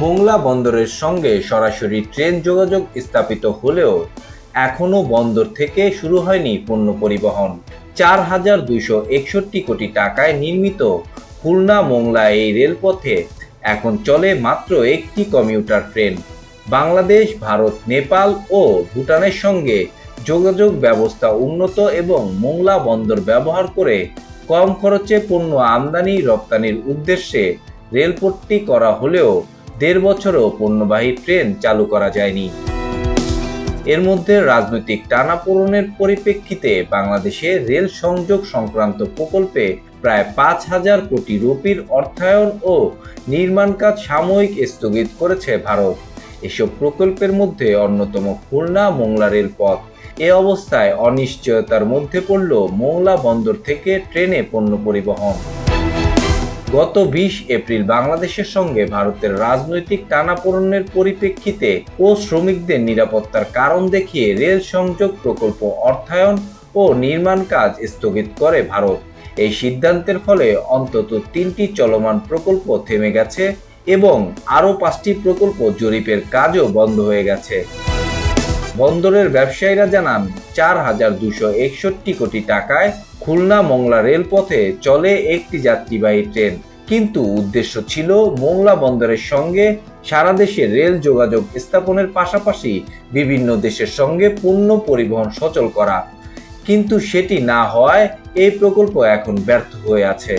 মোংলা বন্দরের সঙ্গে সরাসরি ট্রেন যোগাযোগ স্থাপিত হলেও এখনও বন্দর থেকে শুরু হয়নি পণ্য পরিবহন। চার হাজার দুইশো একষট্টি কোটি টাকায় নির্মিত খুলনা মোংলা এই রেলপথে এখন চলে মাত্র একটি কমিউটার ট্রেন। বাংলাদেশ, ভারত, নেপাল ও ভুটানের সঙ্গে যোগাযোগ ব্যবস্থা উন্নত এবং মোংলা বন্দর ব্যবহার করে কম খরচে পণ্য আমদানি রপ্তানির উদ্দেশ্যে রেলপথটি করা হলেও দেড় বছরও পণ্যবাহী ট্রেন চালু করা যায়নি। এর মধ্যে রাজনৈতিক টানাপোড়েনের পরিপ্রেক্ষিতে বাংলাদেশে রেল সংযোগ সংক্রান্ত প্রকল্পে প্রায় পাঁচ হাজার কোটি রুপির অর্থায়ন ও নির্মাণ কাজ সাময়িক স্থগিত করেছে ভারত। এসব প্রকল্পের মধ্যে অন্যতম খুলনা মোংলা রেলপথ এ অবস্থায় অনিশ্চয়তার মধ্যে পড়ল মোংলা বন্দর থেকে ট্রেনে পণ্য পরিবহন। গত বিশ এপ্রিল বাংলাদেশের সঙ্গে ভারতের রাজনৈতিক টানাপোড়েনের পরিপ্রেক্ষিতে ও শ্রমিকদের নিরাপত্তার কারণ দেখিয়ে রেল সংযোগ প্রকল্প অর্থায়ন ও নির্মাণ কাজ স্থগিত করে ভারত। এই সিদ্ধান্তের ফলে অন্তত তিনটি চলমান প্রকল্প থেমে গেছে এবং আরও পাঁচটি প্রকল্প জরিপের কাজও বন্ধ হয়ে গেছে। বন্দরের ব্যবসায়ীরা জানান, চার হাজার দুশো একষট্টি কোটি টাকায় খুলনা মংলা রেলপথে চলে একটি যাত্রীবাহী ট্রেন। কিন্তু উদ্দেশ্য ছিল মোংলা বন্দরের সঙ্গে সারা দেশে রেল যোগাযোগ স্থাপনের পাশাপাশি বিভিন্ন দেশের সঙ্গে পণ্য পরিবহন সচল করা। কিন্তু সেটি না হওয়ায় এই প্রকল্প এখন ব্যর্থ হয়ে আছে।